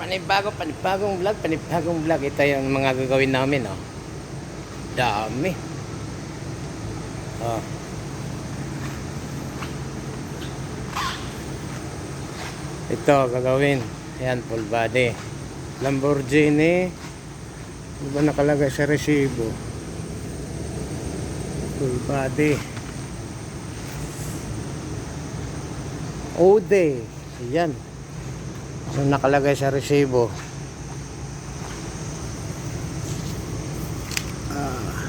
Panibago, panibagong vlog, panibagong vlog. Ito yung mga gagawin namin, oh. Dami. Oh. Ito, gagawin. Ayan, full body. Lamborghini. Ano ba nakalagay sa resibo? Full body. Ode. Ayan. Ano nakalagay sa resibo? Ah.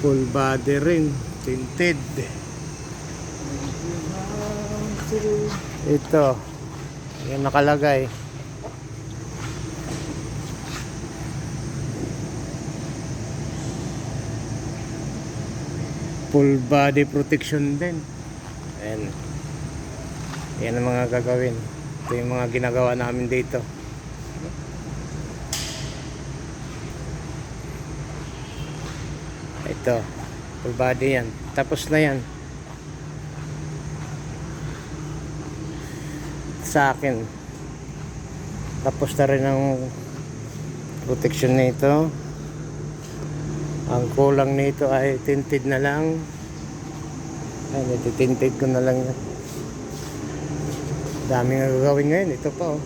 Full body rin. Tinted. Ito. Yan nakalagay. Full body protection din. Ayan. Yan ang mga gagawin. Ito yung mga ginagawa namin dito. Ito. Full body yan. Tapos na yan. Sa akin. Tapos na rin ang protection nito. Ang kulang nito ay tinted na lang. Ay, tinted ko na lang yan. Dami nga gagawin ngayon. Ito pa oh.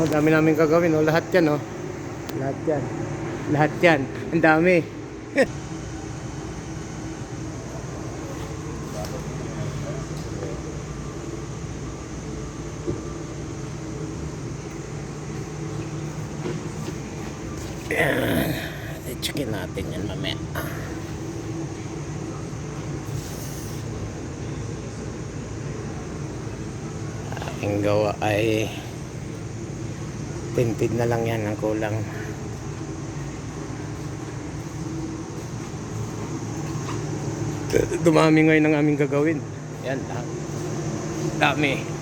Oh, dami namin gagawin oh. Lahat yan oh. Lahat yan. Lahat yan. Ang dami. Ayan. Checkin natin yan mamaya. Aking gawa ay tinted na lang yan ang kulang. Dumami ngayon ang aming gagawin. Yan. Dami.